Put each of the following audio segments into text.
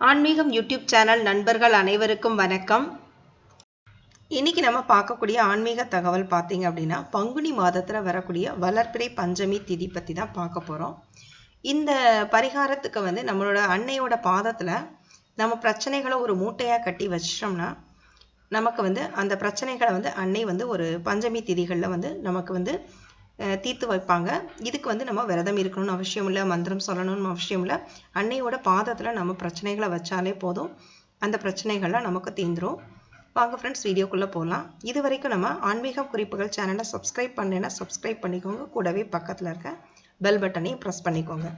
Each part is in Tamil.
ஆன்மீகம் யூடியூப் சேனல் நண்பர்கள் அனைவருக்கும் வணக்கம். இன்னைக்கு நம்ம பார்க்கக்கூடிய ஆன்மீக தகவல் பார்த்தீங்க அப்படின்னா பங்குனி மாதத்தில் வரக்கூடிய வளர்ப்பிறை பஞ்சமி திதி பற்றி தான் பார்க்க போகிறோம் இந்த பரிகாரத்துக்கு வந்து நம்மளோட அன்னையோட பாதத்தில் நம்ம பிரச்சனைகளை ஒரு மூட்டையாக கட்டி வச்சிட்டோம்னா நமக்கு வந்து அந்த பிரச்சனைகளை வந்து அன்னை வந்து ஒரு பஞ்சமி திதிகளில் வந்து நமக்கு வந்து தீர்த்து வைப்பாங்க. இதுக்கு வந்து நம்ம விரதம் இருக்கணும்னு அவசியம் இல்லை மந்திரம் சொல்லணும்னு அவசியம் இல்லை. அன்னையோட பாதத்தில் நம்ம பிரச்சனைகளை வச்சாலே போதும். அந்த பிரச்சனைகள்லாம் நமக்கு தீந்துரும். வாங்க ஃப்ரெண்ட்ஸ் வீடியோக்குள்ளே போகலாம் இது வரைக்கும் நம்ம ஆன்மீக குறிப்புகள் சேனலை சப்ஸ்கிரைப் பண்ணலைன்னா சப்ஸ்கிரைப் பண்ணிக்கோங்க. கூடவே பக்கத்தில் இருக்க பெல் பட்டனையும் ப்ரெஸ் பண்ணிக்கோங்க.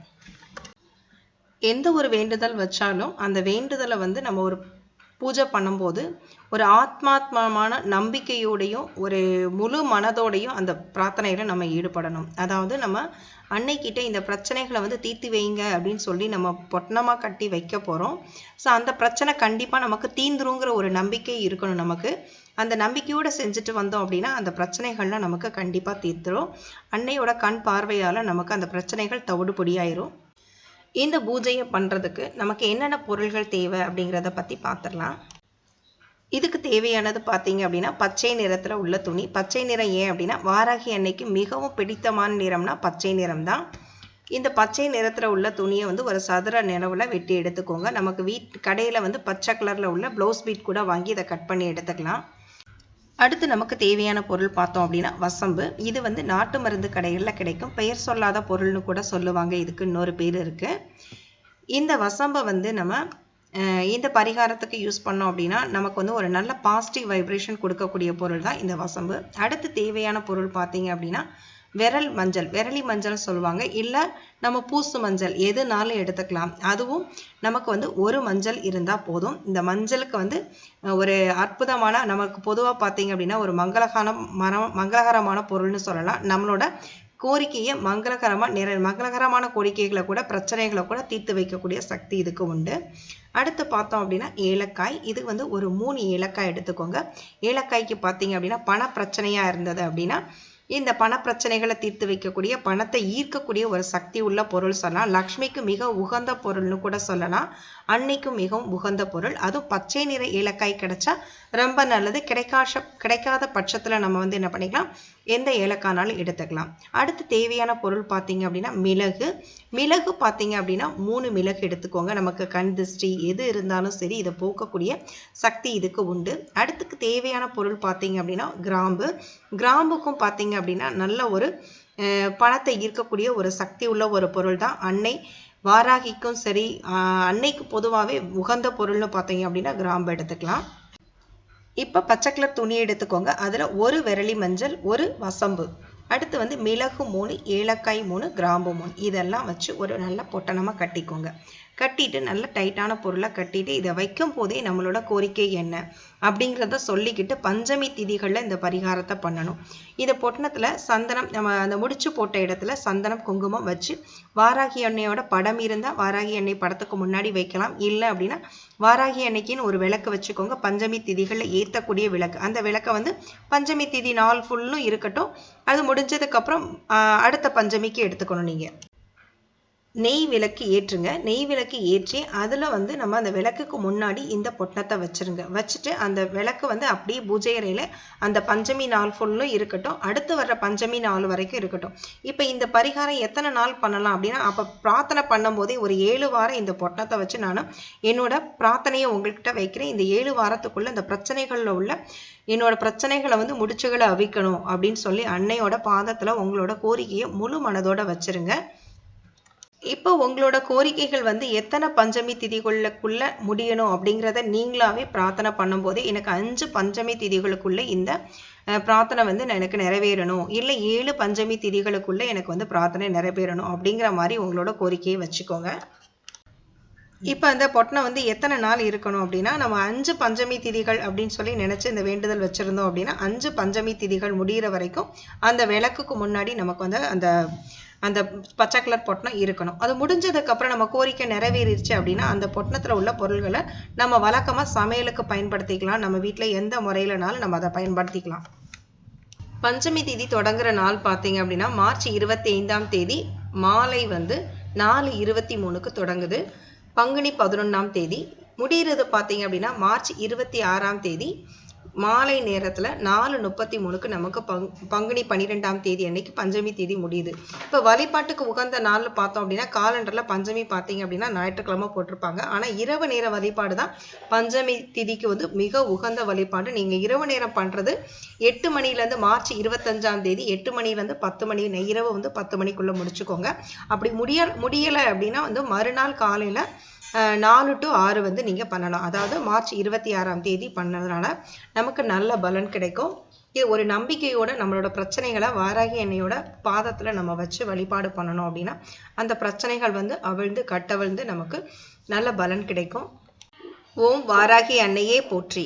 எந்த ஒரு வேண்டுதல் வச்சாலும் அந்த வேண்டுதலை வந்து நம்ம ஒரு பூஜை பண்ணும்போது ஒரு ஆத்மாத்மமான நம்பிக்கையோடையும் ஒரு முழு மனதோடையும் அந்த பிரார்த்தனையில் நம்ம ஈடுபடணும். அதாவது நம்ம அன்னைக்கிட்ட இந்த பிரச்சனைகளை வந்து தீர்த்து வைங்க அப்படின்னு சொல்லி நம்ம பொட்டணமாக கட்டி வைக்க போகிறோம் ஸோ அந்த பிரச்சனை கண்டிப்பாக நமக்கு தீந்துருங்கிற ஒரு நம்பிக்கை இருக்கணும் நமக்கு. அந்த நம்பிக்கையோடு செஞ்சுட்டு வந்தோம் அப்படின்னா அந்த பிரச்சனைகள்லாம் நமக்கு கண்டிப்பாக தீர்த்துரும். அன்னையோட கண் பார்வையால் நமக்கு அந்த பிரச்சனைகள் தவிடுபொடியாயிரும். இந்த பூஜையை பண்ணுறதுக்கு நமக்கு என்னென்ன பொருள்கள் தேவை அப்படிங்கிறத பற்றி பார்த்துடலாம் இதுக்கு தேவையானது பார்த்தீங்க அப்படின்னா பச்சை நிறத்தில் உள்ள துணி. பச்சை நிறம் ஏன் அப்படின்னா வாராகி அன்னைக்கு மிகவும் பிடித்தமான நிறம்னா பச்சை நிறம் தான். இந்த பச்சை நிறத்தில் உள்ள துணியை வந்து ஒரு சதுர நிலவில் வெட்டி எடுத்துக்கோங்க. நமக்கு வீட் கடையில் வந்து பச்சை கலரில் உள்ள ப்ளவுஸ் பீட் கூட வாங்கி இதை கட் பண்ணி எடுத்துக்கலாம். அடுத்து நமக்கு தேவையான பொருள் பார்த்தோம் அப்படின்னா வசம்பு. இது வந்து நாட்டு மருந்து கடைகளில் கிடைக்கும். பெயர் சொல்லாத பொருள்னு கூட சொல்லுவாங்க. இதுக்கு இன்னொரு பேர் இருக்குது இந்த வசம்பை வந்து நம்ம இந்த பரிகாரத்துக்கு யூஸ் பண்ணோம் அப்படின்னா நமக்கு வந்து ஒரு நல்ல பாசிட்டிவ் வைப்ரேஷன் கொடுக்கக்கூடிய பொருள் தான் இந்த வசம்பு. அடுத்து தேவையான பொருள் பார்த்தீங்க அப்படின்னா விரல் மஞ்சள் விரலி மஞ்சள் சொல்லுவாங்க. இல்லை நம்ம பூசு மஞ்சள் எதுனாலும் எடுத்துக்கலாம். அதுவும் நமக்கு வந்து ஒரு மஞ்சள் இருந்தால் போதும். இந்த மஞ்சளுக்கு வந்து ஒரு அற்புதமான நமக்கு பொதுவாக பார்த்தீங்க அப்படின்னா ஒரு மங்களகான மரம் மங்களகரமான பொருள்னு சொல்லலாம். நம்மளோட கோரிக்கையை மங்களகரமாக நிற மங்களகரமான கோரிக்கைகளை கூட பிரச்சனைகளை கூட தீர்த்து வைக்கக்கூடிய சக்தி இதுக்கு உண்டு. அடுத்து பார்த்தோம் அப்படின்னா ஏலக்காய். இது வந்து ஒரு மூணு ஏலக்காய் எடுத்துக்கோங்க. ஏலக்காய்க்கு பார்த்தீங்க அப்படின்னா பண பிரச்சனையாக இருந்தது அப்படின்னா இந்த பண பிரச்சனைகளை தீர்த்து வைக்கக்கூடிய பணத்தை ஈர்க்கக்கூடிய ஒரு சக்தி உள்ள பொருள் சொல்லலாம் லக்ஷ்மிக்கு மிக உகந்த பொருள்னு கூட சொல்லலாம். அன்னைக்கும் மிகவும் உகந்த பொருள். அதுவும் பச்சை நிற ஏலக்காய் கிடைச்சா ரொம்ப நல்லது. கிடைக்காத கிடைக்காத பட்சத்தில் நம்ம வந்து என்ன பண்ணிக்கலாம்? எந்த ஏலக்கானாலும் எடுத்துக்கலாம். அடுத்து தேவையான பொருள் பார்த்தீங்க அப்படின்னா மிளகு. மிளகு பார்த்தீங்க அப்படின்னா மூணு மிளகு எடுத்துக்கோங்க. நமக்கு கண் திருஷ்டி எது இருந்தாலும் சரி இதை போக்கக்கூடிய சக்தி இதுக்கு உண்டு. அடுத்துக்கு தேவையான பொருள் பார்த்தீங்க அப்படின்னா கிராம்பு. கிராம்புக்கும் பார்த்தீங்க அப்படின்னா நல்ல ஒரு பணத்தை ஈர்க்கக்கூடிய ஒரு சக்தி உள்ள ஒரு பொருள் தான் அன்னை. வாராகிக்கும் சரி அன்னைக்கு பொதுவாகவே உகந்த பொருள்னு பார்த்தீங்க அப்படின்னா கிராம்பு எடுத்துக்கலாம். இப்போ பச்சை கலர் துணி எடுத்துக்கோங்க. அதில் ஒரு விரலி மஞ்சள் ஒரு வசம்பு. அடுத்து வந்து மிளகு மூணு ஏலக்காய் மூணு கிராம்பு மூணு. இதெல்லாம் வச்சு ஒரு நல்ல பொட்டணமாக கட்டிக்கோங்க. கட்டிட்டு நல்ல டைட்டான பொருளை கட்டிட்டு இதை வைக்கும் போதே நம்மளோட கோரிக்கை என்ன? அப்படிங்கிறத சொல்லிக்கிட்டு பஞ்சமி திதிகளில் இந்த பரிகாரத்தை பண்ணணும். இதை பொட்டணத்தில் சந்தனம் நம்ம அந்த முடிச்சு போட்ட இடத்துல சந்தனம் குங்குமம் வச்சு வாராகி அன்னையோட படம் இருந்தால் வாராகி அன்னை படத்துக்கு முன்னாடி வைக்கலாம். இல்லை அப்படின்னா வாராகி அன்னைக்குன்னு ஒரு விளக்கு வச்சுக்கோங்க. பஞ்சமி திதிகளில் ஏற்றக்கூடிய விளக்கு. அந்த விளக்கை வந்து பஞ்சமி திதி நாள் ஃபுல்லும் இருக்கட்டும். அது முடிஞ்சதுக்கப்புறம் அடுத்த பஞ்சமிக்கு எடுத்துக்கணும் நீங்கள் நெய் விளக்கு ஏற்றுங்க. நெய் விளக்கு ஏற்றி அதில் வந்து நம்ம அந்த விளக்குக்கு முன்னாடி இந்த பொட்டணத்தை வச்சிருங்க. வச்சுட்டு அந்த விளக்கு வந்து அப்படியே பூஜை அறையில் அந்த பஞ்சமி நாள் ஃபுல்லும் இருக்கட்டும். அடுத்து வர்ற பஞ்சமி நாள் வரைக்கும் இருக்கட்டும். இப்போ இந்த பரிகாரம் எத்தனை நாள் பண்ணலாம் அப்படின்னா அப்போ பிரார்த்தனை பண்ணும்போதே ஒரு ஏழு வாரம் இந்த பொட்டணத்தை வச்சு நான் என்னோட பிரார்த்தனையை உங்கள்கிட்ட வைக்கிறேன். இந்த ஏழு வாரத்துக்குள்ளே இந்த பிரச்சனைகளில் உள்ள என்னோட பிரச்சனைகளை வந்து முடிச்சுகளை அவிக்கணும் அப்படின்னு சொல்லி அன்னையோட பாதத்தில் உங்களோட கோரிக்கையை முழு மனதோட வச்சிருங்க. இப்போ உங்களோட கோரிக்கைகள் வந்து எத்தனை பஞ்சமி திதிகளுக்குள்ள முடியணும் அப்படிங்கிறத நீங்களாவே பிரார்த்தனை பண்ணும்போதே எனக்கு அஞ்சு பஞ்சமி திதிகளுக்குள்ள இந்த பிரார்த்தனை வந்து எனக்கு நிறைவேறணும். இல்லை ஏழு பஞ்சமி திதிகளுக்குள்ள எனக்கு வந்து பிரார்த்தனை நிறைவேறணும் அப்படிங்கிற மாதிரி உங்களோட கோரிக்கையை வச்சுக்கோங்க. இப்போ அந்த பொட்டணம் வந்து எத்தனை நாள் இருக்கணும் அப்படின்னா நம்ம அஞ்சு பஞ்சமி திதிகள் அப்படின்னு சொல்லி நினச்சி இந்த வேண்டுதல் வச்சுருந்தோம் அப்படின்னா அஞ்சு பஞ்சமி திதிகள் முடியிற வரைக்கும் அந்த விளக்குக்கு முன்னாடி நமக்கு வந்து அந்த அந்த பச்சை கலர் பொட்டணம் இருக்கணும். அது முடிஞ்சதுக்கப்புறம் நம்ம கோரிக்கை நிறைவேறிடுச்சு அப்படின்னா அந்த பொட்டணத்தில் உள்ள பொருள்களை நம்ம வழக்கமாக சமையலுக்கு பயன்படுத்திக்கலாம். நம்ம வீட்டில் எந்த முறையிலனாலும் நம்ம அதை பயன்படுத்திக்கலாம். பஞ்சமி தேதி தொடங்குற நாள் பார்த்தீங்க அப்படின்னா மார்ச் இருபத்தி ஐந்தாம் தேதி மாலை வந்து நாலு இருபத்தி மூணுக்கு தொடங்குது. பங்குனி பதினொன்றாம் தேதி. முடிகிறது பார்த்தீங்க அப்படின்னா மார்ச் இருபத்தி ஆறாம் தேதி. மாலை நேரத்தில் நாலு முப்பத்தி மூணுக்கு நமக்கு பங் பங்குனி பன்னிரெண்டாம் தேதி அன்னைக்கு பஞ்சமி தேதி முடியுது. இப்போ வழிபாட்டுக்கு உகந்த நாள் பார்த்தோம் அப்படின்னா காலண்டரில் பஞ்சமி பார்த்தீங்க அப்படின்னா ஞாயிற்றுக்கிழமை போட்டிருப்பாங்க. ஆனால் இரவு நேர வழிபாடு தான் பஞ்சமி திதிக்கு வந்து மிக உகந்த வழிபாடு. நீங்கள் இரவு நேரம் பண்ணுறது எட்டு மணிலேருந்து மார்ச் இருபத்தஞ்சாம் தேதி எட்டு மணிலேருந்து பத்து மணி இரவு வந்து பத்து மணிக்குள்ளே முடிச்சுக்கோங்க. அப்படி முடிய முடியலை அப்படின்னா வந்து மறுநாள் காலையில் நாலு டு ஆறு வந்து நீங்கள் பண்ணலாம். அதாவது மார்ச் இருபத்தி ஆறாம் தேதி பண்ணதுனால நமக்கு நல்ல பலன் கிடைக்கும். இது ஒரு நம்பிக்கையோட நம்மளோட பிரச்சனைகளை வாராகி எண்ணெயோட பாதத்தில் நம்ம வச்சு வழிபாடு பண்ணணும் அப்படின்னா அந்த பிரச்சனைகள் வந்து அவிழ்ந்து கட்டவிழ்ந்து நமக்கு நல்ல பலன் கிடைக்கும். ஓம் வாராகி அன்னையே போற்றி.